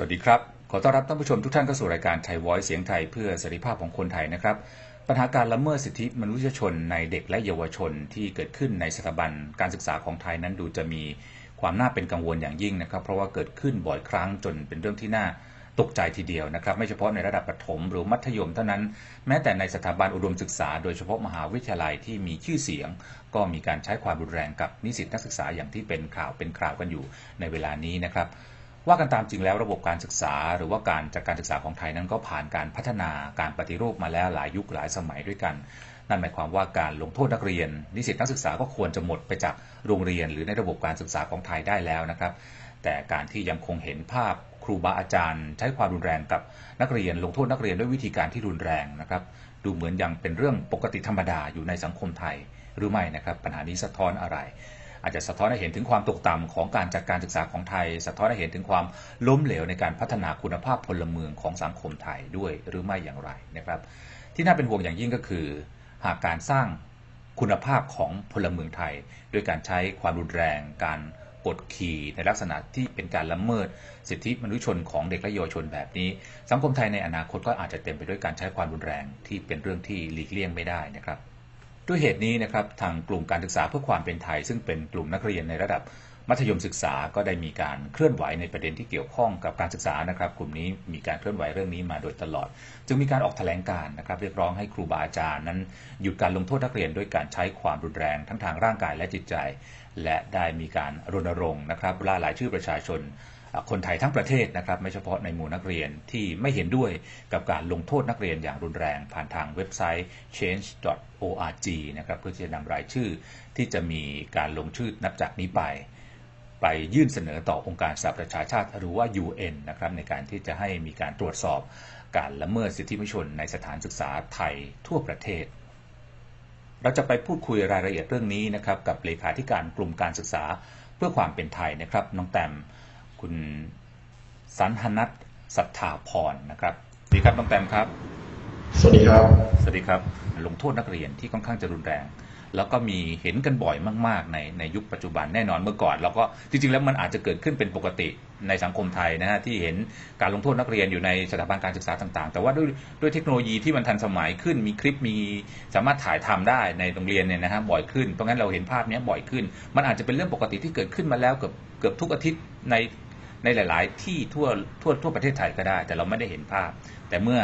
สวัสดีครับ ขอต้อนรับท่านผู้ชมทุกท่านเข้าสู่รายการไทย Voice เสียงไทยเพื่อเสรีภาพของคนไทยนะครับ ปัญหาการละเมิดสิทธิมนุษยชนในเด็กและเยาวชนที่เกิดขึ้นในสถาบันการศึกษาของไทยนั้นดูจะมีความน่าเป็นกังวลอย่างยิ่งนะครับ เพราะว่าเกิดขึ้นบ่อยครั้งจนเป็นเรื่องที่น่าตกใจทีเดียวนะครับ ไม่เฉพาะในระดับประถมหรือมัธยมเท่านั้น แม้แต่ในสถาบันอุดมศึกษา โดยเฉพาะมหาวิทยาลัยที่มีชื่อเสียง ก็มีการใช้ความรุนแรงกับนิสิตนักศึกษาอย่างที่เป็นข่าวเป็นคราวกันอยู่ในเวลานี้นะครับ ว่ากันตามจริงแล้วระบบการศึกษา หรือว่าการจัดการศึกษาของไทยนั้นก็ผ่านการพัฒนาการปฏิรูปมาแล้วหลายยุคหลายสมัยด้วยกัน นั่นหมายความว่าการลงโทษนักเรียน นิสิตนักศึกษาก็ควรจะหมดไปจากโรงเรียน หรือในระบบการศึกษาของไทยได้แล้วนะครับ แต่การที่ยังคงเห็นภาพครูบาอาจารย์ ใช้ความรุนแรงกับนักเรียน ลงโทษนักเรียนด้วยวิธีการที่รุนแรงนะครับ ดูเหมือนยังเป็นเรื่องปกติธรรมดาอยู่ในสังคมไทยหรือไม่นะครับ ปัญหานี้สะท้อนอะไร อาจจะสะท้อนให้เห็นถึงความตกต่ำของการจัดการศึกษาของไทย สะท้อนให้เห็นถึงความล้มเหลวในการพัฒนาคุณภาพพลเมืองของสังคมไทยด้วยหรือไม่อย่างไรนะครับ ที่น่าเป็นห่วงอย่างยิ่งก็คือ หากการสร้างคุณภาพของพลเมืองไทย ด้วยการใช้ความรุนแรง การกดขี่ในลักษณะที่เป็นการละเมิด สิทธิมนุษยชนของเด็กและเยาวชนแบบนี้ สังคมไทยในอนาคตก็อาจจะเต็มไปด้วยการใช้ความรุนแรงที่เป็นเรื่องที่หลีกเลี่ยงไม่ได้นะครับ ด้วยเหตุนี้นะครับทางกลุ่มการศึกษาเพื่อความเป็นไทย ซึ่งเป็นกลุ่มนักเรียนในระดับมัธยมศึกษาก็ได้มีการเคลื่อนไหวในประเด็นที่เกี่ยวข้องกับการศึกษานะครับ กลุ่มนี้มีการเคลื่อนไหวเรื่องนี้มาโดยตลอด จึงมีการออกแถลงการนะครับเรียกร้องให้ครูบาอาจารย์นั้น หยุดการลงโทษนักเรียนด้วยการใช้ความรุนแรงทั้งทางร่างกายและจิตใจ และได้มีการรณรงค์นะครับล่าหลายชื่อประชาชน คนไทยทั้งประเทศนะครับไม่เฉพาะในหมู่นักเรียนที่ไม่เห็นด้วยกับการลงโทษนักเรียนอย่างรุนแรงผ่านทางเว็บไซต์ change.org นะครับเพื่อที่จะนำรายชื่อที่จะมีการลงชื่อนับจากนี้ไป ไปยื่นเสนอต่อองค์การสหประชาชาติหรือว่า UN นะครับในการที่จะให้มีการตรวจสอบการละเมิดสิทธิมนุษยชนในสถานศึกษาไทยทั่วประเทศเราจะไปพูดคุยรายละเอียดเรื่องนี้นะครับกับเลขาธิการกลุ่มการศึกษาเพื่อความเป็นไทยนะครับน้องแตม คุณสันหนัทสัทธาพรนะครับสวัสดีครับน้องแตมครับ สวัสดีครับ สวัสดีครับ ลงโทษนักเรียนที่ค่อนข้างจะรุนแรง แล้วก็มีเห็นกันบ่อยมาก ๆ ในในยุคปัจจุบันแน่นอนเมื่อก่อนเราก็จริง ๆ แล้วมันอาจจะเกิดขึ้นเป็นปกติในสังคมไทยนะฮะที่เห็นการลงโทษนักเรียนอยู่ในสถาบันการศึกษาต่างๆ แต่ว่าด้วยด้วยเทคโนโลยีที่มันทันสมัยขึ้นมีคลิปมีสามารถถ่ายทำได้ในโรงเรียนเนี่ยนะฮะบ่อยขึ้นเพราะงั้นเราเห็นภาพนี้บ่อยขึ้น มันอาจจะเป็นเรื่องปกติที่เกิดขึ้นมาแล้วเกือบเกือบทุกอาทิตย์ใน ในหลาย ๆ ที่ทั่วทั่วทั่วประเทศไทยก็ได้ แต่เราไม่ได้เห็นภาพ แต่เมื่อ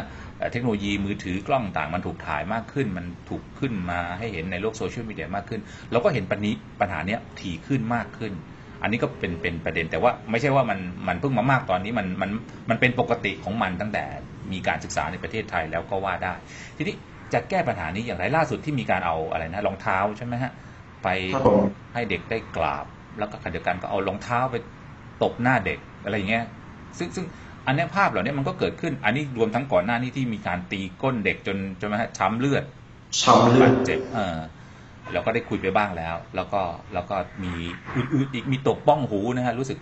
เทคโนโลยีมือถือกล้องต่างมันถูกถ่ายมากขึ้น มันถูกขึ้นมาให้เห็นในโลกโซเชียลมีเดียมากขึ้น เราก็เห็นปัญหาปัญหาเนี้ยถี่ขึ้นมากขึ้น อันนี้ก็เป็นเป็นประเด็นแต่ว่าไม่ใช่ว่ามันมันเพิ่งมามากตอนนี้มันมันมันเป็นปกติของมันตั้งแต่มีการศึกษาในประเทศไทยแล้วก็ว่าได้ ทีนี้จะแก้ปัญหานี้อย่างไรล่าสุดที่มีการเอาอะไรนะรองเท้าใช่ไหมฮะไปครับผมให้เด็กได้กราบ แล้วก็ขณะเดียวกันก็เอารองเท้าไป ตบหน้าเด็กอะไรอย่างเงี้ยซึ่งซึ่งอันเนี้ยภาพเหล่านี้มันก็เกิดขึ้น อันนี้รวมทั้งก่อนหน้านี้ที่มีการตีก้นเด็กจนจนไหมฮะช้ำเลือดช้ำเลือดบาดเจ็บเออเราก็ได้คุยไปบ้างแล้ว แล้วก็แล้วก็มีอื่นๆอีกมีตบบ้องหูนะฮะรู้สึก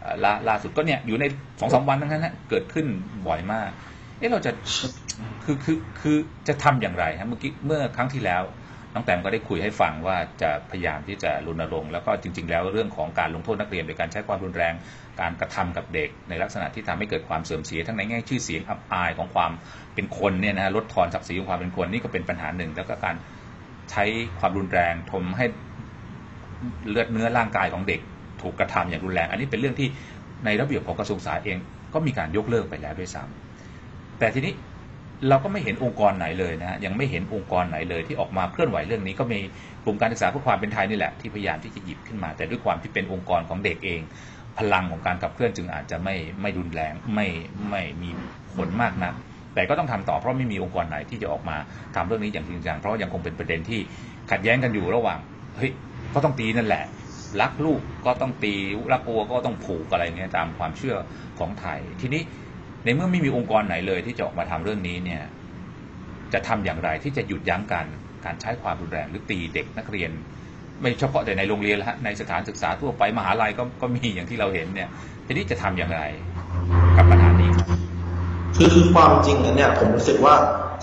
เอ่อล่าล่าสุดก็เนี่ยอยู่ในสองสามวันนั้นนะเกิดขึ้นบ่อยมาก เอ๊ะเราจะคือคือคือจะทำอย่างไรฮะเมื่อกี้เมื่อครั้งที่แล้ว น้องแต้มก็ได้คุยให้ฟังว่าจะพยายามที่จะรณรงค์แล้วก็จริง ๆ แล้วเรื่องของการลงโทษนักเรียนโดยการใช้ความรุนแรง การกระทำกับเด็ก ในลักษณะที่ทำให้เกิดความเสื่อมเสียทั้งในแง่ชื่อเสียงอับอายของความเป็นคนเนี่ยนะฮะลดทอนศักดิ์ศรีของความเป็นคนนี่ก็เป็นปัญหาหนึ่ง แล้วก็การใช้ความรุนแรงทำให้เลือดเนื้อร่างกายของเด็ก ถูกกระทำอย่างรุนแรง อันนี้เป็นเรื่องที่ในระเบียบของกระทรวงสาธารณสุขเองก็มีการยกเลิกไปแล้วด้วยซ้ำแต่ทีนี้ เราก็ไม่เห็นองค์กรไหนเลยนะยังไม่เห็นองค์กรไหนเลยที่ออกมาเคลื่อนไหวเรื่องนี้ก็มีกลุ่มการศึกษาเพื่อความเป็นไทยนี่แหละที่พยายามที่จะหยิบขึ้นมา แต่ด้วยความที่เป็นองค์กรของเด็กเอง พลังของการขับเคลื่อนจึงอาจจะไม่ไม่รุนแรงไม่ไม่มีผลมากนักแต่ก็ต้องทำต่อเพราะไม่มีองค์กรไหนที่จะออกมาทำเรื่องนี้อย่างจริงจังเพราะยังคงเป็นประเด็นที่ขัดแย้งกันอยู่ระหว่างเฮ้ยก็ต้องตีนั่นแหละรักลูกก็ต้องตีรักวัวก็ต้องผูกอะไรเงี้ยตามความเชื่อของไทยทีนี้ ในเมื่อไม่มีองค์กรไหนเลยที่จะออกมาทำเรื่องนี้เนี่ยจะทำอย่างไรที่จะหยุดยั้งการการใช้ความรุนแรงหรือตีเด็กนักเรียน ไม่เฉพาะแต่ในโรงเรียนแล้วฮะในสถานศึกษาทั่วไปมหาลัยก็ก็มีอย่างที่เราเห็นเนี่ยทีนี้จะทำอย่างไรกับปัญหานี้ครับคือคือความจริงแล้วเนี่ย ผมรู้สึกว่า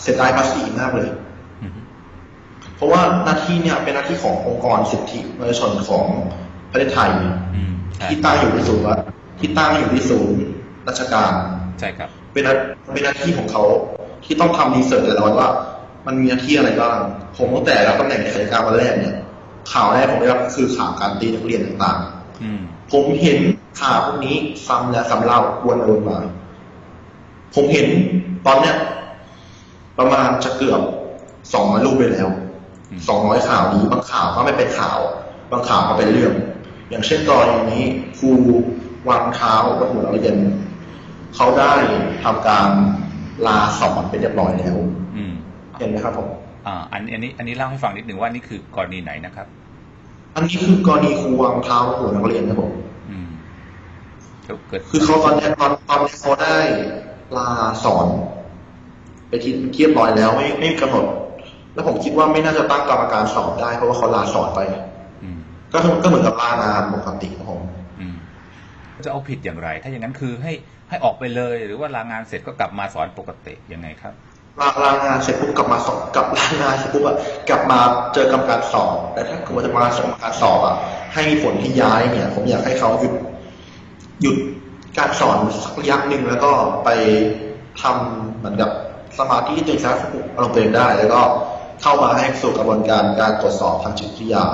เสียดายภาษีมากเลยอือฮึเพราะว่าหน้าที่เนี่ยเป็นหน้าที่ขององค์กรสิทธิมนุษยชนของประเทศไทยอืมใช่ที่ตั้งอยู่ที่ศูนย์ว่าที่ตั้งอยู่ที่ศูนย์ราชการ ใช่ครับเป็นหน้าเป็นหน้าที่ของเขาที่ต้องทำรีเสิร์ชแต่ละวันว่า มันมีหน้าที่อะไรบ้างผมตั้งแต่รับตำแหน่งในราชการวันแรกเนี่ย ข่าวแรกผมได้รับคือข่าวการตีนักเรียนต่างอืมๆผมเห็นข่าวพวกนี้ซ้ำแล้วซ้ำเล่าวนไปวนมาผมเห็นตอนเนี้ยประมาณจะเกือบสองร้อยรูปไปแล้วอืมสองร้อยข่าวนี้บางข่าวก็ไม่เป็นข่าว บางข่าวก็เป็นเรื่อง อย่างเช่นกรณีนี้ครูวางเท้าบนหัวนักเรียน เขาได้ทำการลาสอนเป็นเรียบร้อยแล้วอืมเห็นไหมครับผมอ่าอันอันนี้ อันนี้เล่าให้ฟังนิดหนึ่งว่านี่คือกรณีไหนนะครับ อันนี้คือกรณีครูวางเท้าบนหัวนักเรียนครับผมอืมเกิดคือเขาตอนเนี้ยตอนตอนนี้เขาได้ลาสอนไปที่เรียบร้อยแล้วไม่ไม่กำหนด แล้วผมคิดว่าไม่น่าจะตั้งกรรมการสอบได้เพราะว่าเขาลาสอนไปอืมก็คือก็เหมือนกับลางานปกติครับผมอืม จะเอาผิดอย่างไร ถ้าอย่างนั้นคือให้ให้ออกไปเลย หรือว่าลางานเสร็จก็กลับมาสอนปกติยังไงครับลาลางานเสร็จปุ๊บกลับมาสอบกลับลางานเสร็จปุ๊บอะกลับมาเจอกรรมการสอบแต่ถ้าเกิดว่าจะมาส่งการสอบอะให้ผลที่ย้ายเนี่ย ผมอยากให้เขาหยุดหยุดการสอนสักระยะหนึ่งแล้วก็ไปทำเหมือนกับสมาธิที่ตัวเองสามารถควบคุมอารมณ์ตัวเองได้ แล้วก็เข้ามาให้สู่กระบวนการการตรวจสอบทางจิตวิทยา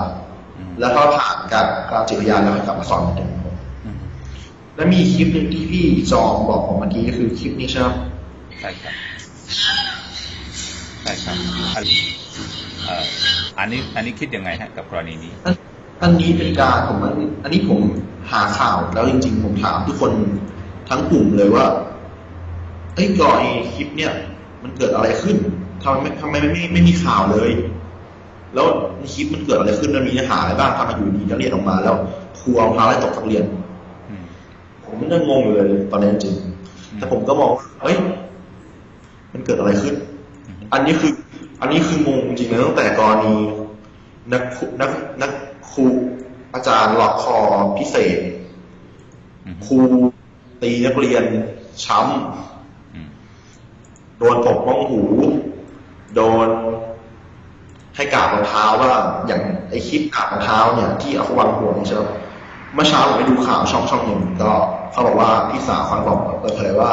อืมแล้วก็ผ่านการการจิตวิทยาแล้วให้กลับมาสอนเหมือนเดิมอืม และมีคลิปหนึ่งที่พี่จอมบอกผมเมื่อกี้ก็คือคลิปนี้ใช่ไหมใช่ครับใช่ครับอันเอ่ออันนี้อันนี้คิดยังไงฮะกับกรณีนี้ อันอันนี้เป็นการผมอันอันนี้ผมหาข่าวแล้วจริง ๆ ผมถามทุกคนทั้งกลุ่มเลยว่าไอ้ยก่อนไอ้คลิปเนี่ย มันเกิดอะไรขึ้นทำไมไม่ทำไมไม่ไม่ไม่มีข่าวเลย แล้วในคลิปมันเกิดอะไรขึ้นมันมีเนื้อหาอะไรบ้างทำไมอยู่ดีนักเรียนออกมา แล้วครูเอาเท้าไล่ตกนักเรียนอืม ผมมันยังงงอยู่เลยตอนนี้จริงอืมแต่ผมก็มองว่าเฮ้ยมันเกิดอะไรขึ้นอืมอันนี้คือ อันนี้คืองงจริงๆนะตั้งแต่กรณีนักครูนักนักครูอาจารย์ล็อกคอพิเศษอืมครูตีนักเรียนช้อืมำโดนตบบ้องหู โดนให้กราบรองเท้าว่างอย่างไอคลิปกราบรองเท้าเนี่ย ที่เอาวางหัวเนี่ยใช่ไหม เมื่อเช้าผมไปดูข่าวช่องช่องหนึ่งก็เขาบอกว่าพี่สาวเขาบอกเปิดเผยว่า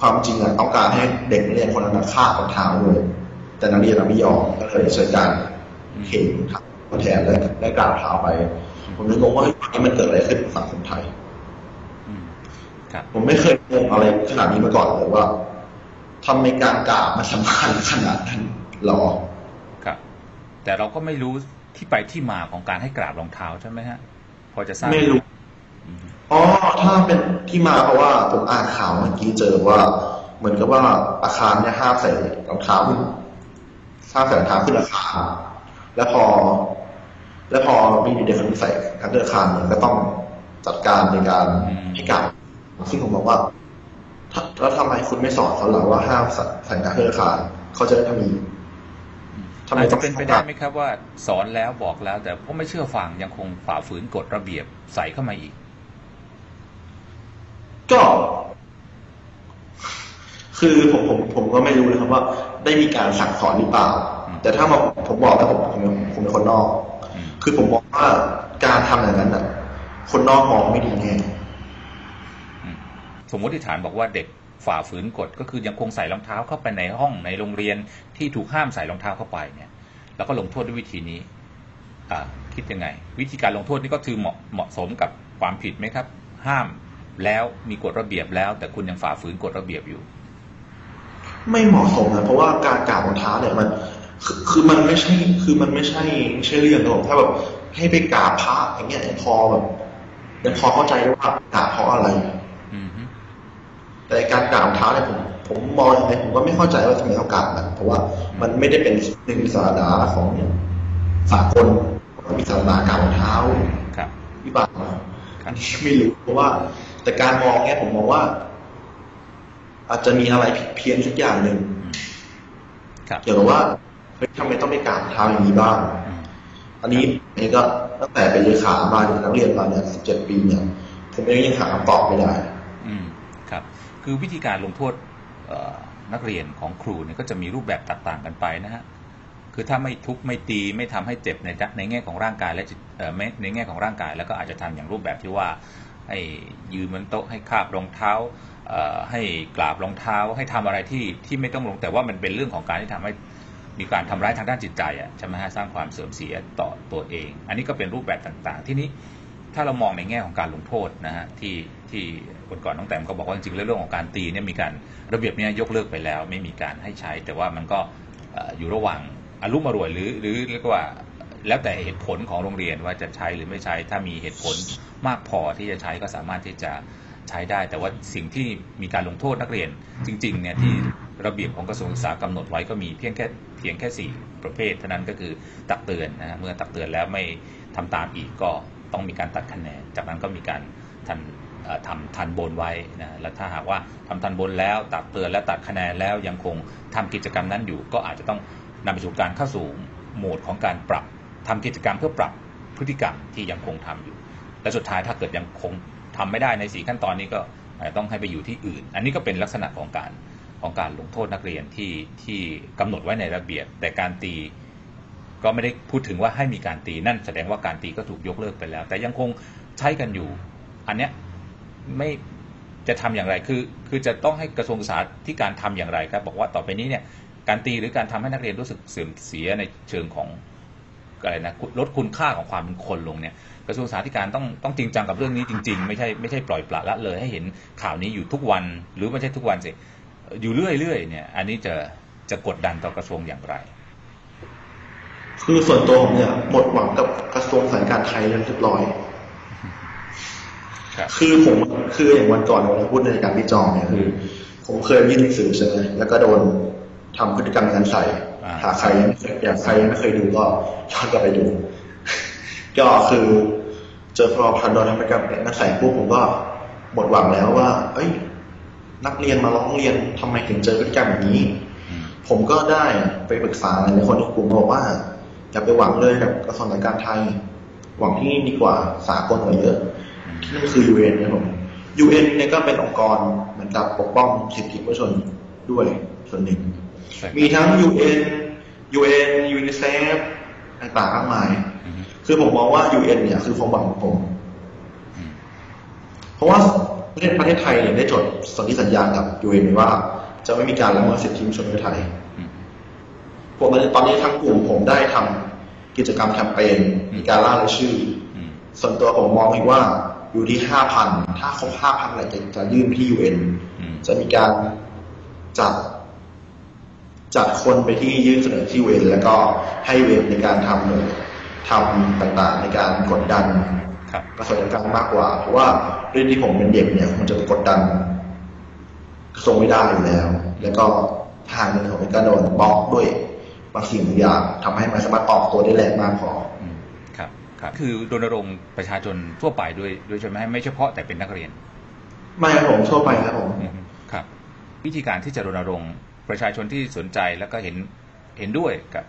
ความจริงอะต้องการให้เด็กนักเรียนคนนั้นนะฆ่ารองเท้าเลยแต่นักเรียนอะไม่ยอมก็เลยใช้การเข็นทับตัวแทนและและกราบเท้าไป ผมเลยงงว่าเฮ้ยนี่มันเกิดอะไรขึ้นกับสังคมไทยอืมครับผมไม่เคยงงอะไรขนาดนี้มาก่อนเลยว่าทำไมการกราบมันสำคัญขนาดนั้นหรอครับ แต่เราก็ไม่รู้ที่ไปที่มาของการให้กราบรองเท้าใช่ไหมฮะพ อจะทราบไม่รู้อืมอ๋อถ้าเป็นที่มาเพราะว่าผมอ่านข่าวเมื่อกี้เจอว่า เหมือนกับว่าอาคารเนี่ยห้ามใส่รองเท้าขึ้นห้ามใส่รองเท้าขึ้นอาคารแล้วพอ แล้วพอมีเด็กคนหนึ่งใส่กันเดอร์อาคารเนี่ยก็ต้องจัดการในการให้กราบซึ่งผมบอกว่าถ้าแล้วทำไมคุณไม่สอนเขาหรอว่าห้ามใส่ใส่กันเดอร์อาคารเขาจะได้ทำอีก ทำไมอาจต้จะองเป็นไปได้ไหมครับว่าสอนแล้วบอกแล้ว แต่ก็ไม่เชื่อฟังยังคงฝ่าฝืนกฎระเบียบใส่เข้ามาอีก ก็ คือผมผมผมก็ไม่รู้นะครับว่า ได้มีการสั่งสอนหรือเปล่าอืมแต่ถ้าผมผมบอกแล้วผมผมผมเป็นคนนอกอืมคือผมมองว่าการทำอย่างนั้นอะ คนนอกมองไม่ดีแน่อืมสมมติฐานบอกว่าเด็ก ฝ่าฝืนกฎก็คือยังคงใส่รองเท้าเข้าไปในห้องในโรงเรียนที่ถูกห้ามใส่รองเท้าเข้าไปเนี่ยแล้วก็ลงโทษด้วยวิธีนี้อ่าคิดยังไง วิธีการลงโทษนี่ก็คือเหมาะเหมาะสมกับความผิดไหมครับ ห้ามแล้วมีกฎระเบียบแล้ว แต่คุณยังฝ่าฝืนกฎระเบียบอยู่ ไม่เหมาะสมนะเพราะว่าการกราบรองเท้าเนี่ยมันคือคือมันไม่ใช่คือมันไม่ใช่ไม่ใช่เรื่องนะผมถ้าแบบให้ไปกราบพระอย่างเงี้ยยังพอแบบยังพอเข้าใจได้ว่ากราบเพราะอะไร อืมฮึ แต่การกราบรองเท้าเนี่ยผมผมมองยังไงผมก็ไม่เข้าใจว่าทำไมเขากราบกันเพราะว่ามันไม่ได้เป็นหนึ่งในศาสนาของสากลมีศาสนากราบรองเท้าครับวิบัติมาอันนี้ไม่รู้เพราะว่า แต่การมองเนี่ยผมมองว่า อาจจะมีอะไรผิดเพี้ยนสักอย่างหนึ่งอืมครับเกี่ยวกับว่าเฮ้ยทำไมต้องไปกราบรองเท้าอย่างนี้บ้างอืมอันนี้เองก็ตั้งแต่เป็นเลขามาเป็นนักเรียนมาเนี่ยสิบเจ็ดปีเนี่ยผมเองยังหาคำตอบไม่ได้อืม คือวิธีการลงโทษนักเรียนของครูเนี่ยก็จะมีรูปแบบต่างๆกันไปนะฮะคือถ้าไม่ทุบไม่ตีไม่ทำให้เจ็บในในแง่ของร่างกายและจิตในแง่ของร่างกาย แล้วก็อาจจะทำอย่างรูปแบบที่ว่าให้ยืนบนโต๊ะให้คาบรองเท้าให้กราบรองเท้าให้ทำอะไรที่ที่ไม่ต้องลงแต่ว่ามันเป็นเรื่องของการที่ทำให้มีการทำร้ายทางด้านจิตใจอะใช่ไหมฮะสร้างความเสื่อมเสียต่อตัวเอง อันนี้ก็เป็นรูปแบบต่างๆ ที่นี้ถ้าเรามองในแง่ของการลงโทษนะฮะที่ ที่คนก่อนน้องแต้มก็บอกว่าจริงๆเรื่องของการตีเนี่ยมีการระเบียบเนี้ยกเลิกไปแล้ว ไม่มีการให้ใช้ แต่ว่ามันก็อยู่ระหว่างอารมณ์มรวยหรือหรือเรียกว่าแล้วแต่เหตุผลของโรงเรียนว่าจะใช้หรือไม่ใช้ ถ้ามีเหตุผลมากพอที่จะใช้ก็สามารถที่จะใช้ได้ แต่ว่าสิ่งที่มีการลงโทษนักเรียนจริงๆเนี่ยที่ระเบียบของกระทรวงศึกษากำหนดไว้ก็มีเพียงแค่เพียงแค่สี่ประเภทเท่านั้นก็คือตักเตือนนะฮะเมื่อตักเตือนแล้วไม่ทำตามอีกก็ต้องมีการตัดคะแนน จากนั้นก็มีการทัน ทำทันบนไว้นะแล้วถ้าหากว่าทำทันบนแล้ว ตักเตือนและตัดคะแนนแล้วยังคงทำกิจกรรมนั้นอยู่ ก็อาจจะต้องนำไปสู่การเข้าสู่โหมดของการปรับทำกิจกรรมเพื่อปรับพฤติกรรมที่ยังคงทำอยู่ และสุดท้ายถ้าเกิดยังคงทำไม่ได้ในสีขั้นตอนนี้ก็อาจจะต้องให้ไปอยู่ที่อื่น อันนี้ก็เป็นลักษณะของการของการลงโทษนักเรียนที่ที่กำหนดไว้ในระเบียบ แต่การตีก็ไม่ได้พูดถึงว่าให้มีการตีนั่นแสดงว่าการตีก็ถูกยกเลิกไปแล้ว แต่ยังคงใช้กันอยู่ อันเนี้ย ไม่จะทำอย่างไร คือคือจะต้องให้กระทรวงศึกษาที่การทำอย่างไรครับ บอกว่าต่อไปนี้เนี่ยการตีหรือการทำให้นักเรียนรู้สึกเสื่อมเสียในเชิงของอะไรนะลดคุณค่าของความเป็นคนลงเนี่ยกระทรวงสาธารณต้องต้องจริงจังกับเรื่องนี้จริง ๆ ไม่ใช่ไม่ใช่ปล่อยปละละเลยให้เห็นข่าวนี้อยู่ทุกวันหรือไม่ใช่ทุกวันสิอยู่เรื่อยๆเนี่ย อันนี้จะจะกดดันต่อกระทรวงอย่างไร คือส่วนตัวผมเนี่ยหมดหวังกับกระทรวงสาธารณไทยเรียบร้อย ครับคือผมคืออย่างวันก่อนเราพูดในการพิจองเนี่ยคือผมเคยยื่นหนังสือใช่ไหมแล้วก็โดนทำพฤติกรรมการใส่อ่าหากใครยังไม่เคยอยากใครยังไม่เคยดูก็ย้อนกลับไปดู ก็คือเจอพอพันโดนทำพฤติกรรมนักใส่ปุ๊บผมก็หมดหวังแล้วว่า เอ้ย นักเรียนมาร้องเรียนทำไมถึงเจอพฤติกรรมแบบนี้อืมผมก็ได้ไปปรึกษาหลายคนในกลุ่มบอกว่าอย่าไปหวังเลยกับกระทรวงการไทย หวังที่นี่ดีกว่าสากลกว่าเยอะอืมที่ นั่นคือ UN นะครับผม UN เนี่ยก็เป็นองค์กรเหมือนกับปกป้องสิทธิมนุษยชนด้วยส่วนหนึ่งใช่มีทั้ง UN UN UNICEF ต่างๆมากมายอืมคือผมมองว่า UN เนี่ยคือความหวังของผมอืมเพราะว่าประเทศประเทศไทยเนี่ยได้จดสนธิสัญญากับ UN ไว้ว่า จะไม่มีการละเมิดสิทธิมนุษยชนในไทยอืมผมตอนนี้ทั้งกลุ่มผมได้ทำกิจกรรมแคมเปญมีการล่ารายชื่ออืมส่วนตัวผมมองอีกว่า อยู่ที่ห้าพัน ถ้าครบห้าพันอะไรจะจะยื่นไปที่ยูเอ็นอืมจะมีการจัด จัดคนไปที่ยื่นเสนอที่เวนแล้วก็ให้เวนในการทำหน่วยทำต่างๆในการกดดันครับกระทรวงการมากกว่า เพราะว่าเรื่องที่ผมเป็นเด็กเนี่ยมันจะไปกดดันกระทรวงไม่ได้อยู่แล้ว แล้วก็ทางหนึ่งผมก็โดนบล็อกด้วยบางสิ่งบางอย่างทำให้มันสามารถออกตัวได้แรงมากพออืม ครับครับคือรณรงค์ประชาชนทั่วไปด้วยด้วยใช่ไหมไม่เฉพาะแต่เป็นนักเรียน ไม่ครับผมทั่วไปครับผมอืมครับ วิธีการที่จะรณรงค์ประชาชนที่สนใจแล้วก็เห็นเห็นด้วยกับ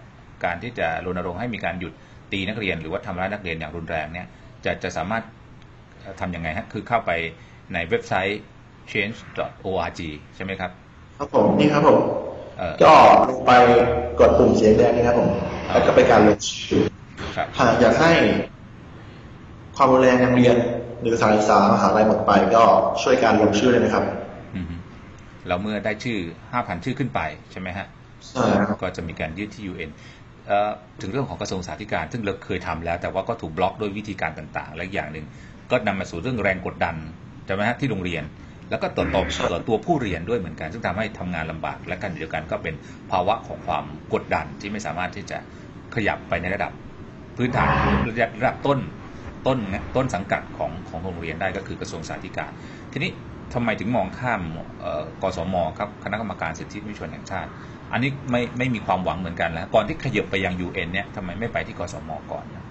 การที่จะรณรงค์ให้มีการหยุดตีนักเรียน หรือว่าทำร้ายนักเรียนอย่างรุนแรงเนี่ยจะจะสามารถทำยังไงฮะคือเข้าไปในเว็บไซต์ change.org ใช่ไหมครับ ครับผมนี่ครับผมเอ่อก็ลงไปกดปุ่มเสียงแดงนี่ครับผมแล้วก็ไปการลงชื่อครับ หากอยากให้ความรุนแรงยังเรียนหรือสถารศึกษามหาลัยหมดไปก็ช่วยการลงชื่อเลยนะครับอืมฮึแล้วเมื่อได้ชื่อ 5,000 ชื่อขึ้นไปใช่ไหมฮะใช่ครับก็จะมีการยื่นที่ UN เอ่อถึงเรื่องของกระทรวงสาธารณสุขซึ่งเราเคยทำแล้ว แต่ว่าก็ถูกบล็อกด้วยวิธีการต่างๆ และอีกอย่างหนึ่งก็นำมาสู่เรื่องแรงกดดันใช่ไหมฮะที่โรงเรียน แล้วก็ต่อต่อต่อตัวผู้เรียนด้วยเหมือนกัน ซึ่งทำให้ทำงานลำบากและกันเดียวกันก็เป็นภาวะของความกดดันที่ไม่สามารถที่จะขยับไปในระดับ พื้นฐานระดับระดับต้นต้นต้นสังกัดของของโรงเรียนได้ก็คือกระทรวงสาธารณสุขทีนี้ทำไมถึงมองข้ามกสมครับคณะกรรมการสิทธิมนุษยชนแห่งชาติ อันนี้ไม่ไม่มีความหวังเหมือนกันแล้ว ก่อนที่ขยับไปยัง UN เนี่ยทำไมไม่ไปที่กสมก่อนนะ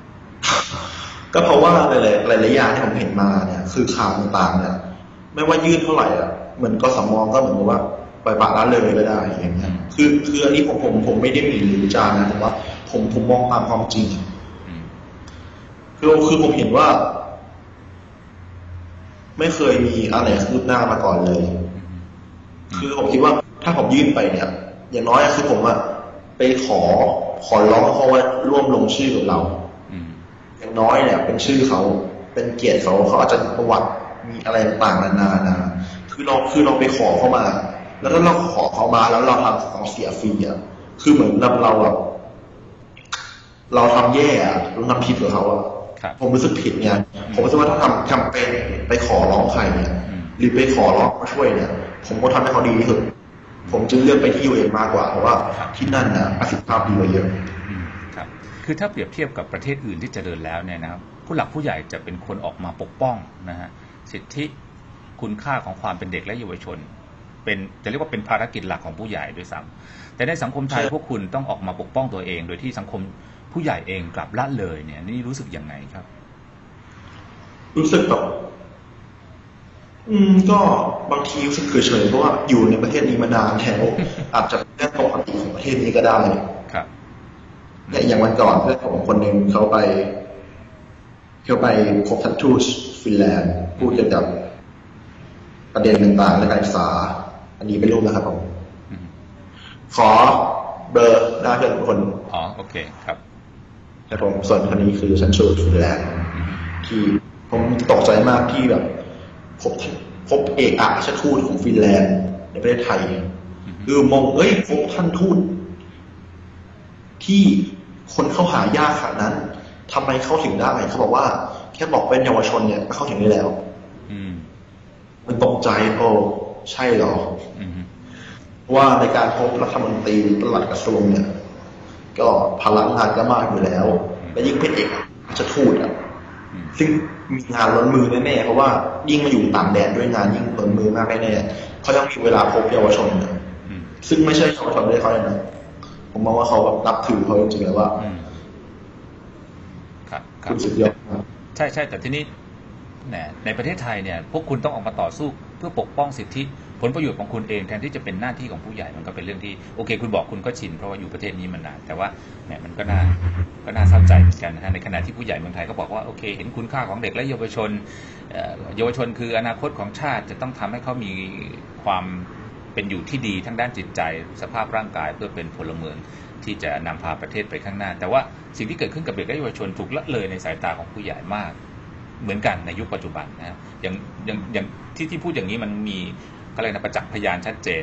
ก็เพราะว่าหลายๆหลายๆอย่างที่ผมเห็นมาเนี่ยคือข่าวต่างๆเนี่ยไม่ว่ายื่นเท่าไหร่อะเหมือนกสมก็เหมือนกับว่าปล่อยปละละเลยก็ได้อย่างเงี้ยคือคืออันนี้ผมผมผมไม่ได้มิ่นหรือวิจารณ์นะแต่ว่าผมผมมองตามความจริง คือคือผมเห็นว่า ไม่เคยมีอะไรคืบหน้ามาก่อนเลยอืมคือผมคิดว่าถ้าผมยื่นไปเนี่ย อย่างน้อยอะคือผมอะไปขอขอร้องเขาว่าร่วมลงชื่อกับเราอืมอย่างน้อยเนี่ย เป็นชื่อเขาเป็นเกียรติเขาเขาอาจจะมีประวัติมีอะไรต่างๆนานานะคือเราคือเราไปขอเขามา แล้วถ้าเราขอเขามาแล้วเราทำของเสียฟรีอะคือเหมือนเราเราแบบเราทำแย่อะเราทำผิดกับเขาอะครับ ผมรู้สึกผิดไงผมรู้สึกว่าถ้าทำแคมเปญไปขอร้องใครเนี่ยอืมหรือไปขอร้องมาช่วยเนี่ย ผมก็ทำให้เขาดีที่สุด ผมจึงเลือกไปที่ยูเอมากกว่า เพราะว่าที่นั่นนะประสิทธิภาพดีกว่าเยอะอืมครับ คือถ้าเปรียบเทียบกับประเทศอื่นที่เจริญแล้วเนี่ยนะครับ ผู้หลักผู้ใหญ่จะเป็นคนออกมาปกป้องนะฮะสิทธิคุณค่าของความเป็นเด็กและเยาวชน เป็นจะเรียกว่าเป็นภารกิจหลักของผู้ใหญ่ด้วยซ้ำ แต่ในสังคมไทยใช่พวกคุณต้องออกมาปกป้องตัวเอง โดยที่สังคมผู้ใหญ่เองกลับละเลยเนี่ยนี่รู้สึกยังไงครับ รู้สึกแบบอืมก็บางทีรู้สึกเฉยๆเพราะว่าอยู่ในประเทศนี้มานานแล้วอาจจะเป็นเรื่องปกติของประเทศนี้ก็ได้ครับเนี่ยอย่างวันก่อนเพื่อนผมคนหนึ่งเขาไปเขาไปพบท่านทูตฟินแลนด์พูดเกี่ยวกับประเด็นต่างๆในการศึกษา อันนี้เป็นรูปนะครับผมอืม ขอเบอร์หน้าเพื่อนคนอ๋อโอเคครับครับผมส่วนคนนี้คือชันชูตฟินแลนด์อืมที่ผมตกใจมากที่แบบพบพบเอกอัครราชทูตของฟินแลนด์ในประเทศไทยคือมองเอ้ยพบท่านทูตที่คนเข้าหายากขนาดนั้นทำไมเข้าถึงได้เขาบอกว่าแค่บอกเป็นเยาวชนเนี่ยก็เข้าถึงได้แล้ว อืมมันตกใจโอ้ใช่เหรออืมเพราะ ว่าในการพบรัฐมนตรีตลัดกระทรวงเนี่ย ก็พลังงานก็มากอยู่แล้ว และยิ่งเป็นเอกอัครราชทูตอะอืมซึ่งมีงานล้นมือแน่ๆเพราะว่ายิ่งมาอยู่ต่างแดนด้วยงานยิ่งล้นมือมากแน่ๆเขาต้องมีเวลาพบเยาวชนเนี่ยอืมซึ่งไม่ใช่เยาวชนด้วยเขาเลยนะผมมองว่าเขาแบบนับถือเขาจริงๆแล้วว่าอืมครับครัคุบณสุดยอดมากใช่ใช่แต่ทีนี้แหมในประเทศไทยเนี่ย พวกคุณต้องออกมาต่อสู้เพื่อปกป้องสิทธิ ผลประโยชน์ของคุณเองแทนที่จะเป็นหน้าที่ของผู้ใหญ่มันก็เป็นเรื่องที่โอเค คุณบอกคุณก็ชินเพราะว่าอยู่ประเทศนี้มานานแต่ว่าแหมมันก็น่าก็น่าเศร้าใจเหมือนกันนะฮะในขณะที่ผู้ใหญ่เมืองไทยก็บอกว่าโอเค เห็นคุณค่าของเด็กและเยาวชนเยาวชนคืออนาคตของชาติจะต้องทำให้เขามีความเป็นอยู่ที่ดีทั้งด้านจิตใจ สภาพร่างกายเพื่อเป็นพลเมืองที่จะนำพาประเทศไปข้างหน้า แต่ว่าสิ่งที่เกิดขึ้นกับเด็กและเยาวชนถูกละเลยในสายตาของผู้ใหญ่มาก เหมือนกันในยุคปัจจุบันนะฮะอย่างอย่างอย่างที่ที่พูดอย่างนี้มันมี อะไรยนะประจักษ์พยานชัดเจน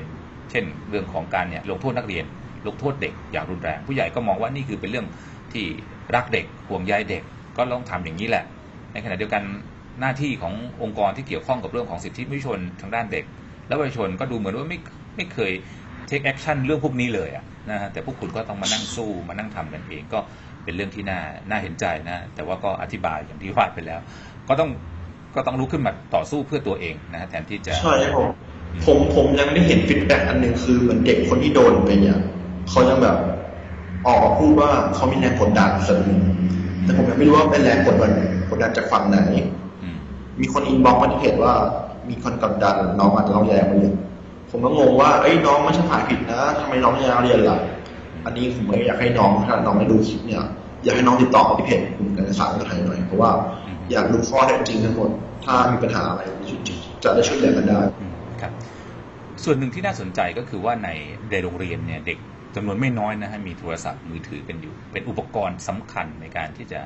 เช่น เรื่องของการเนี่ยลงโทษนักเรียน ลงโทษเด็กอย่างรุนแรง ผู้ใหญ่ก็มองว่านี่คือเป็นเรื่องที่รักเด็กห่วงใยเด็กก็ต้องทำอย่างนี้แหละ ในขณะเดียวกันหน้าที่ขององค์กรที่เกี่ยวข้องกับเรื่องของสิทธิมนุษยชนทางด้านเด็ก และเยาชนก็ดูเหมือนว่าไม่ไม่เคย take action เรื่องพวกนี้เลยอะนะฮะแต่พวกคุณก็ต้องมานั่งสู้มานั่งทำกันเองก็เป็นเรื่องที่น่าน่าเห็นใจนะ แต่ว่าก็อธิบายอย่างที่ว่าไปแล้ว ก็ต้องก็ต้องลุกขึ้นมาต่อสู้เพื่อตัวเองนะฮะแทนที่จะใช่ครับ ผมผมยังได้เห็นฟีดแบ็กอันหนึ่งคือเหมือนเด็กคนที่โดนไปเนี่ยเขายังแบบออกมาพูดว่าเขามีแรงกดดันส่วนหนึ่งแต่ผมยังไม่รู้ว่าเป็นแรงกดดันกดดันจากฝั่งไหน มีคนอินบ็อกซ์มาที่เพจว่า มีคนกดดันน้องอาจจะร้องแย่มาเรียผมก็งงว่าเอ้ยน้องไม่ใช่ถ่ายผิดนะทำไมน้องยังเรียนล่ะอันนี้ผมไม่อยากให้น้องถ้าน้องไม่ดูคลิปเนี่ย อยากให้น้องติดต่อที่เพจกลุ่มการศึกษาไทยหน่อยเพราะว่าอยากรู้ข้อเท็จจริงทั้งหมด ถ้ามีปัญหาอะไรจะได้ช่วยเหลือกันได้ ส่วนหนึ่งที่น่าสนใจก็คือว่าในในโรงเรียนเนี่ยเด็กจำนวนไม่น้อยนะฮะมีโทรศัพท์มือถือกันอยู่ เป็นอุปกรณ์สำคัญในการที่จะ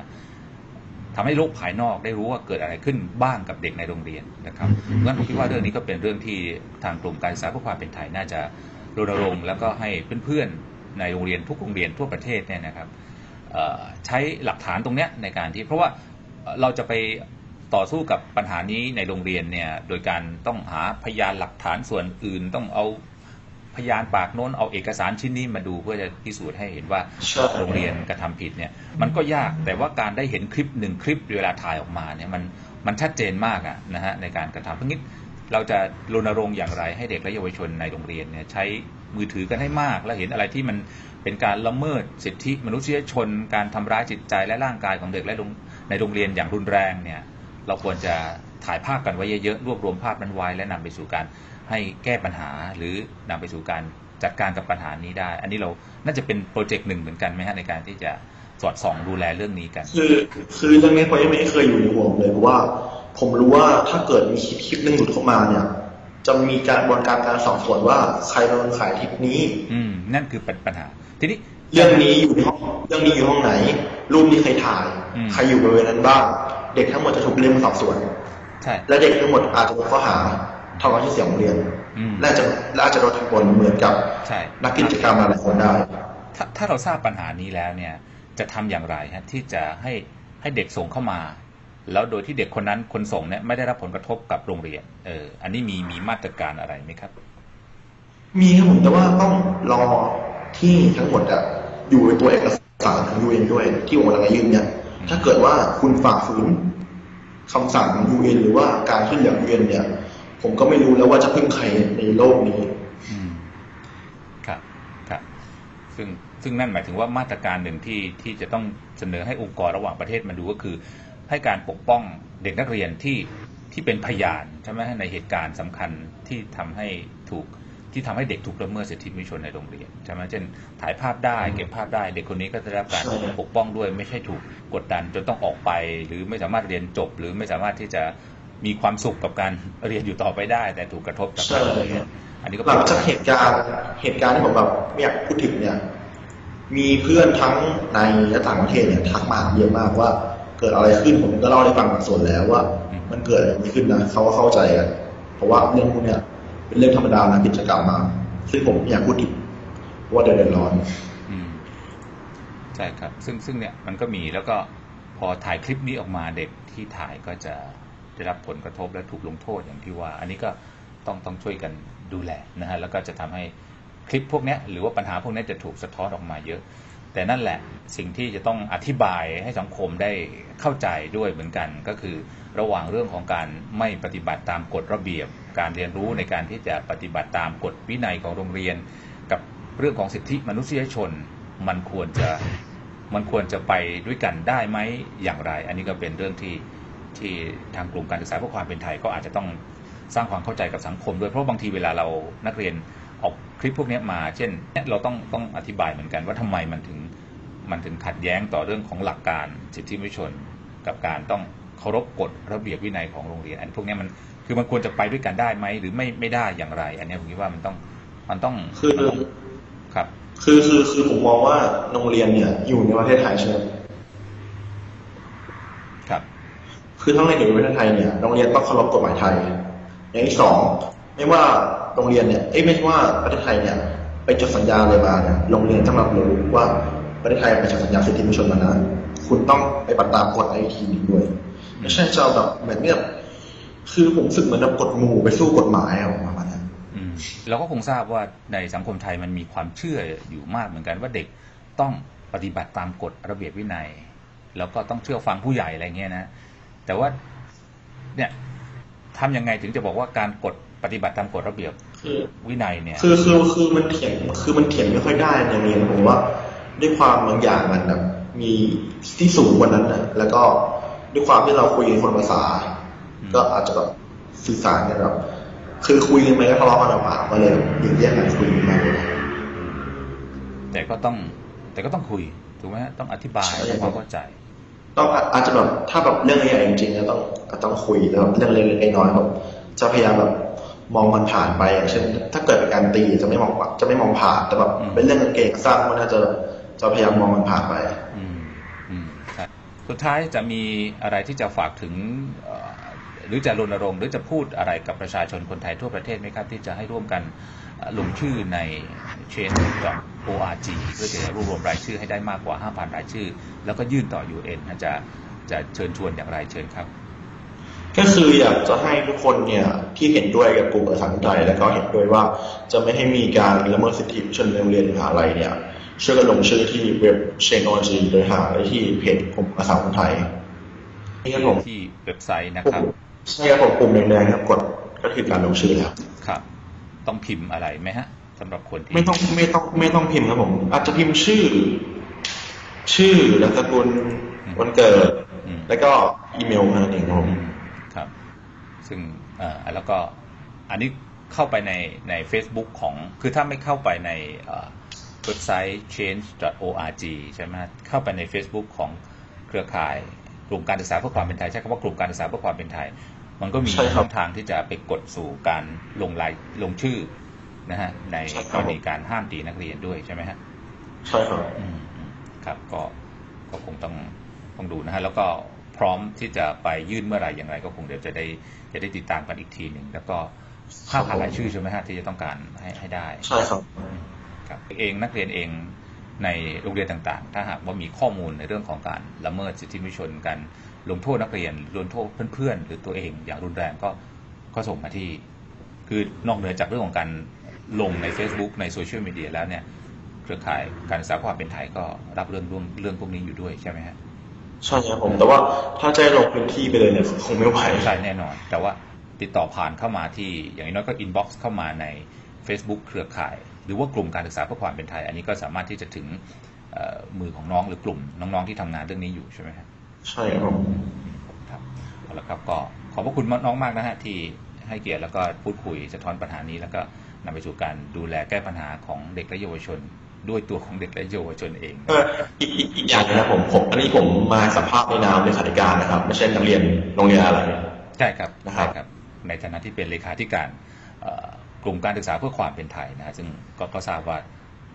ทำให้โลกภายนอกได้รู้ว่าเกิดอะไรขึ้นบ้างกับเด็กในโรงเรียนนะครับงั้นผมคิดว่าเรื่องนี้ก็เป็นเรื่องที่ทางกลุ่มการศึกษาเพื่อความเป็นไทยน่าจะรณรงค์แล้วก็ให้เพื่อนๆในโรงเรียนทุกโรงเรียนทั่วประเทศเนี่ยนะครับเอ่อใช้หลักฐานตรงเนี้ยในการที่เพราะว่าเอ่อเราจะไป ต่อสู้กับปัญหานี้ในโรงเรียนเนี่ยโดยการต้องหาพยานหลักฐานส่วนอื่น ต้องเอาพยานปากโน้นเอาเอกสารชิ้นนี้มาดูเพื่อจะพิสูจน์ให้เห็นว่าใช่โรงเรียนกระทำผิดเนี่ยมันก็ยากแต่ว่าการได้เห็นคลิปหนึ่งคลิปเวลาถ่ายออกมาเนี่ยมันมันชัดเจนมากอะนะฮะในการกระทำเพราะงี้เราจะรณรงค์อย่างไรให้เด็กและเยาวชนในโรงเรียนเนี่ยใช้มือถือกันให้มาก และเห็นอะไรที่มันเป็นการละเมิดสิทธิมนุษยชน การทำร้ายจิตใจและร่างกายของเด็กและโรงในโรงเรียนอย่างรุนแรงเนี่ย เราควรจะถ่ายภาพกันไว้เยอะๆรวบรวมภาพนั้นไว้ และนำไปสู่การให้แก้ปัญหาหรือนำไปสู่การจัดการกับปัญหานี้ได้ อันนี้เราน่าจะเป็นโปรเจกต์หนึ่งเหมือนกันไหมฮะในการที่จะสอดส่องดูแลเรื่องนี้กัน คือคือเรื่องนี้ผมยังไม่เคยอยู่ในหัวผมเลยเพราะว่า ผมรู้ว่าถ้าเกิดมีคลิปคลิปหนึ่งหลุดเข้ามาเนี่ยจะมีการบนการการสอบสวนว่าใครเป็นคนขายคลิปนี้ อืม นั่นคือปัญหา ทีนี้เรื่องนี้อยู่ในห้องเรื่องนี้อยู่ห้องไหน รูปนี้ใครถ่ายอืมใครอยู่บริเวณนั้นบ้าง เด็กทั้งหมดจะถูกเรียกมาสอบสวนใช่และเด็กทั้งหมดอาจจะโดนข้อหาทำลายชื่อเสียงโรงเรียนอืมและอาจจะและอาจจะโดนทันบนเหมือนกับใช่นักกิจกรรมหลายๆคนได้ถ้าถ้าเราทราบปัญหานี้แล้วเนี่ย จะทำอย่างไรฮะที่จะให้ให้เด็กส่งเข้ามา แล้วโดยที่เด็กคนนั้นคนส่งเนี่ยไม่ได้รับผลกระทบกับโรงเรียน เออ อันนี้มีมีมาตรการอะไรไหมครับ มีครับผมแต่ว่าต้องรอที่ทั้งหมดอะอยู่ในตัวเอกสารของ UN ด้วยที่ผมกำลังจะยื่นเนี่ย ถ้าเกิดว่าคุณฝ่าฝืนคำสั่งของ UN หรือว่าการขึ้นเหลือง UN เนี่ย ผมก็ไม่รู้แล้วว่าจะพึ่งใครในโลกนี้ครับครับซึ่งซึ่งนั่นหมายถึงว่ามาตรการหนึ่งที่ที่จะต้องเสนอให้องค์กรระหว่างประเทศมาดูก็คือ ให้การปกป้องเด็กนักเรียนที่ที่เป็นพยานใช่ไหมในเหตุการณ์สำคัญที่ทำให้ถูก ที่ทำให้เด็กถูกละเมิดสิทธิมนุษยชนในโรงเรียนใช่ไหมเช่นถ่ายภาพได้เก็บภาพได้ เด็กคนนี้ก็จะได้รับการใช่ปกป้องด้วย ไม่ใช่ถูกกดดันจนต้องออกไป หรือไม่สามารถเรียนจบ หรือไม่สามารถที่จะมีความสุขกับการเรียนอยู่ต่อไปได้ แต่ถูกกระทบจากการเรียนอันนี้ก็หเป็นลังจากเหตุการณ์เหตุการณ์ที่ผมแบบไม่อยากพูดถึงเนี่ย มีเพื่อนทั้งในและต่างประเทศเนี่ยทักมาเยอะมากว่าเกิดอะไรขึ้นผมก็เล่าให้ฟังบางส่วนแล้วว่า มันเกิดอะไรขึ้นนะเขาก็เข้าใจกันเพราะว่าเรื่องพวกเนี้ย เป็นเรื่องธรรมดานะกิจกรรมมา ซึ่งผมอยากพูดถึงเพราะว่าเดือดร้อนใช่ครับ ซึ่งซึ่งเนี่ยมันก็มีแล้วก็พอถ่ายคลิปนี้ออกมาเด็กที่ถ่ายก็จะได้รับผลกระทบและถูกลงโทษอย่างที่ว่า อันนี้ก็ต้องต้องช่วยกันดูแลนะฮะแล้วก็จะทำให้คลิปพวกนี้หรือว่าปัญหาพวกนี้จะถูกสะท้อนออกมาเยอะ แต่นั่นแหละสิ่งที่จะต้องอธิบายให้สังคมได้เข้าใจด้วยเหมือนกัน ก็คือระหว่างเรื่องของการไม่ปฏิบัติตามกฎระเบียบ การเรียนรู้ในการที่จะปฏิบัติตามกฎวินัยของโรงเรียน กับเรื่องของสิทธิมนุษยชนมันควรจะมันควรจะไปด้วยกันได้ไหมอย่างไร อันนี้ก็เป็นเรื่องที่ที่ทางกลุ่มการศึกษาเพื่อความเป็นไทยก็อาจจะต้องสร้างความเข้าใจกับสังคมด้วยเพราะบางทีเวลาเรานักเรียน ออกคลิปพวกเนี้ยมา เช่นเนี่ยเราต้องต้องอธิบายเหมือนกันว่าทำไมมันถึงมันถึงขัดแย้งต่อเรื่องของหลักการสิทธิมนุษยชน กับการต้องเคารพกฎระเบียบวินัยของโรงเรียน อันพวกเนี้ยมันคือมันควรจะไปด้วยกันได้ไหมหรือไม่ไม่ได้อย่างไร อันเนี้ยผมคิดว่ามันต้องมันต้องคือมันต้องครับ คือคือคือผมมองว่าโรงเรียนเนี่ย อยู่ในประเทศไทยใช่ไหมครับ คือทั้งในอยู่ในประเทศไทยเนี่ยโรงเรียนต้องเคารพกฎหมายไทย อย่างที่สองไม่ว่าโรงเรียนเนี่ยเอ้ยไม่ใช่ว่าประเทศไทยเนี่ยไปจดสัญญาอะไรมาเนี่ยโรงเรียนต้องรับรู้ว่าประเทศไทยไปจดสัญญาสิทธิมนุษยชนมานะคุณต้องไปปฏิบัติตามกฎไอทีนี้ด้วยไม่ใช่จะแบบเหมือนเนี่ยคือผมรู้สึกเหมือนแบบกฎหมู่ไปสู้กฎหมายอะประมาณนั้นเราก็คงทราบว่าในสังคมไทยมันมีความเชื่ออยู่มากเหมือนกันว่าเด็กต้องปฏิบัติตามกฎระเบียบวินัย แล้วก็ต้องเชื่อฟังผู้ใหญ่อะไรเงี้ยนะ แต่ว่าเนี่ยทำยังไงถึงจะบอกว่าการกฎปฏิบัติตามกฎระเบียบ คือวินัยเนี่ย คือคือคือมันเถียงคือมันเถียงไม่ค่อยได้ในโรงเรียนผมว่าด้วยความบางอย่างมันแบบมีที่สูงกว่านั้นนะแล้วก็ด้วยความที่เราคุยกันคนละภาษาอืมก็อาจจะแบบสื่อสารกันแบบคือคุยกันไปก็ทะเลาะกันออกมาก็เลยหยุดแยกกันคุยกันมาเลยแต่ก็ต้อง แต่ก็ต้องคุยถูกไหมฮะต้องอธิบายใช่ทำความเข้าใจ ต้องอาอาจจะแบบถ้าแบบเรื่องใหญ่จริงๆก็ต้องก็ต้องคุยแล้วเรื่องเล็กๆน้อยๆแบบจะพยายามแบบ มองมันผ่านไปอย่างเช่น ถ้าเกิดเป็นการตีจะไม่มองจะไม่มองผ่าน แต่แบบอืมเป็นเรื่องเก่งสร้างก็น่าจะจะพยายามมองมันผ่านไปอืมอืมครับสุดท้ายจะมีอะไรที่จะฝากถึงเอ่อหรือจะรณรงค์หรือจะพูดอะไรกับประชาชนคนไทยทั่วประเทศไหมครับ ที่จะให้ร่วมกันเอ่อลงชื่อใน change.org เพื่อจะรวบรวมรายชื่อให้ได้มากกว่า 5,000 รายชื่อ แล้วก็ยื่นต่อ UN นะจะจะเชิญชวนอย่างไรเชิญครับ ก็คืออยากจะให้ทุกคนเนี่ยที่เห็นด้วยกับกลุ่มประชาธิปไตยแล้วก็เห็นด้วยว่าจะไม่ให้มีการละเมิดสิทธิมนุษยชนในโรงเรียนหรือมหาลัยเนี่ยช่วยกันลงชื่อที่เว็บเชนโอจีโดยหาได้ที่เพจกลุ่มภาษาคนไทยนี่ครับผมที่เว็บไซต์นะปุ่ครับมใช่ครับผมปุ่มแดงๆครับกดก็คือการลงชื่อแล้วครับต้องพิมพ์อะไรไหมฮะสำหรับคนที่ไม่ต้องไม่ต้องไม่ต้องพิมพ์ครับผม อาจจะพิมพ์ชื่อ ชื่อและสกุลวันเกิดอืมแล้วก็อีเมลนั่นเองครับผมอืม ครับ ซึ่งเอ่อแล้วก็อันนี้เข้าไปในใน Facebook ของคือถ้าไม่เข้าไปในเอ่อเว็บไซต์ change.org ใช่ไหมฮะเข้าไปใน Facebook ของเครือข่ายกลุ่มการศึกษาเพื่อความเป็นไทย ใช้คำว่ากลุ่มการศึกษาเพื่อความเป็นไทย มันก็มีใช่ครับช่องทางที่จะไปกดสู่การลงรายลงชื่อนะฮะในใช่กครับรณีการห้ามตีนักเรียนด้วยใช่ไหมฮะใช่ครับอืมอืมครับก็ก็คงต้องต้องดูนะฮะแล้วก็ พร้อมที่จะไปยื่นเมื่อไหร่อย่างไร ก็คงเดี๋ยวจะได้จะได้ติดตามกันอีกทีหนึ่งแล้วก็ห้าพันรายชื่อใช่ไหมฮะที่จะต้องการให้ให้ได้ใช่ครับครับเองนักเรียนเองในโรงเรียนต่างๆ ถ้าหากว่ามีข้อมูลในเรื่องของการละเมิดสิทธิมนุษยชนการลงโทษนักเรียนลงโทษเพื่อนๆ หรือตัวเองอย่างรุนแรงก็ก็ส่งมาที่ คือนอกเหนือจากเรื่องของการลงใน Facebook ในโซเชียลมีเดียแล้วเนี่ย เครือข่ายการศึกษาความเป็นไทยก็รับเรื่องเรื่องเรื่องพวกนี้อยู่ด้วยใช่ไหมฮะ ใช่ครับผม แต่ว่าถ้าจะให้ลงพื้นที่ไปเลยเนี่ยคงไม่ไหวใช่แน่นอน แต่ว่าติดต่อผ่านเข้ามาที่อย่างน้อยก็อินบ็อกซ์เข้ามาใน Facebook เครือข่าย หรือว่ากลุ่มการศึกษาเพื่อความเป็นไทย อันนี้ก็สามารถที่จะถึงเอ่อมือของน้องหรือกลุ่มน้องๆที่ทำงานเรื่องนี้อยู่ใช่ไหมครับใช่ครับผมครับเอาละครับก็ขอบพระคุณน้องมากนะฮะที่ให้เกียรติแล้วก็พูดคุยสะท้อนปัญหานี้แล้วก็นำไปสู่การดูแลแก้ปัญหาของเด็กและเยาวชน ด้วยตัวของเด็กและเยาวชนเองเอออีกอีกอีกอย่างนะครับผมผมอันนี้ผมมาสัมภาษณ์ในนามเลขาธิการนะครับ ไม่ใช่นักเรียนโรงเรียนอะไรใช่ครับนะครับใช่ครับในฐานะที่เป็นเลขาธิการเอ่อกลุ่มการศึกษาเพื่อความเป็นไทยนะฮะซึ่งก็ก็ทราบว่า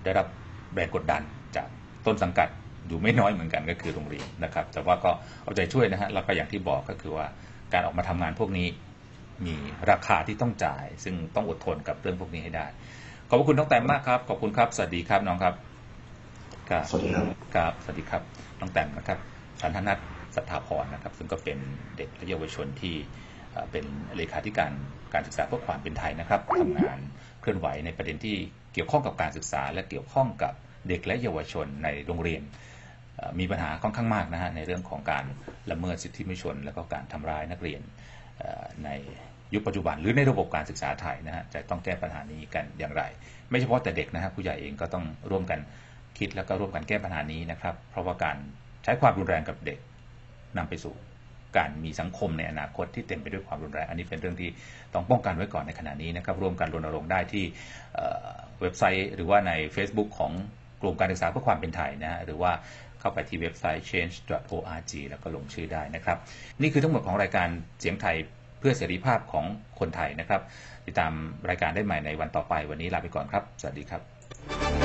ได้รับแรงกดดันจากต้นสังกัดอยู่ไม่น้อยเหมือนกันก็คือโรงเรียนนะครับ แต่ว่าก็เอาใจช่วยนะฮะแล้วก็อย่างที่บอกก็คือว่าการออกมาทำงานพวกนี้มีราคาที่ต้องจ่าย ซึ่งต้องอดทนกับเรื่องพวกนี้ให้ได้ ขอบพระคุณน้องแต้มมากครับ ขอบคุณครับ สวัสดีครับน้องครับครับสวัสดีครับครับ สวัสดีครับ น้องแต้มนะครับชันธนัทสัทธาพรนะครับ ซึ่งก็เป็นเด็กและเยาวชนที่เอ่อเป็นเลขาธิการการศึกษาเพื่อความเป็นไทยนะครับทำงานเคลื่อนไหวในประเด็นที่เกี่ยวข้องกับการศึกษา และเกี่ยวข้องกับเด็กและเยาวชนในโรงเรียนเอ่อมีปัญหาค่อนข้างมากนะฮะในเรื่องของการละเมิดสิทธิมนุษยชน และก็การทำร้ายนักเรียนเอ่อใน ยุคปัจจุบันหรือในระบบการศึกษาไทยนะฮะจะต้องแก้ปัญหานี้กันอย่างไร ไม่เฉพาะแต่เด็กนะฮะผู้ใหญ่เองก็ต้องร่วมกันคิดแล้วก็ร่วมกันแก้ปัญหานี้นะครับ เพราะว่าการใช้ความรุนแรงกับเด็กนำไปสู่การมีสังคมในอนาคตที่เต็มไปด้วยความรุนแรง อันนี้เป็นเรื่องที่ต้องป้องกันไว้ก่อนในขณะนี้นะครับร่วมกันรณรงค์ได้ที่เว็บไซต์หรือว่าใน Facebook ของกลุ่มการศึกษาเพื่อความเป็นไทยนะฮะหรือว่าเข้าไปที่เว็บไซต์ change.org แล้วก็ลงชื่อได้นะครับ นี่คือทั้งหมดของรายการเสียงไทย พื่อเสรีภาพของคนไทยนะครับ ติดตามรายการได้ใหม่ในวันต่อไปวันนี้ลาไปก่อนครับ สวัสดีครับ